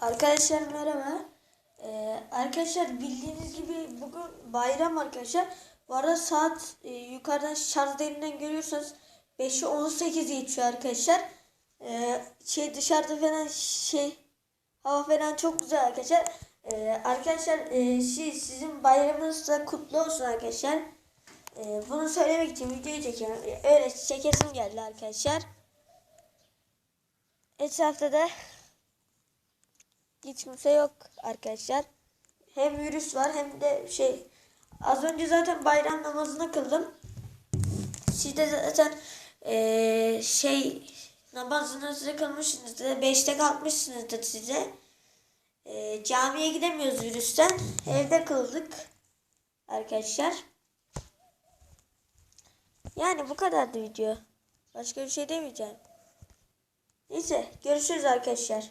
Arkadaşlar merhaba. Ee, arkadaşlar bildiğiniz gibi bugün bayram arkadaşlar. Bu arada saat e, yukarıdan şarj derinden görüyorsanız 5'i 18 geçiyor arkadaşlar. Ee, şey dışarıda falan şey hava falan çok güzel arkadaşlar. Ee, arkadaşlar e, siz, sizin bayramınız da kutlu olsun arkadaşlar. Ee, bunu söylemek için videoyu çekiyorum. Ee, Öyle çekesim geldi arkadaşlar. Etrafta da hiç kimse yok arkadaşlar. Hem virüs var hem de şey az önce zaten bayram namazını kıldım. Siz de zaten eee, şey namazınızı kılmışsınızdır. Beşte kalkmışsınızdır size. Eee, camiye gidemiyoruz virüsten. Evde kıldık arkadaşlar. Yani bu kadardı video. Başka bir şey demeyeceğim. Neyse görüşürüz arkadaşlar.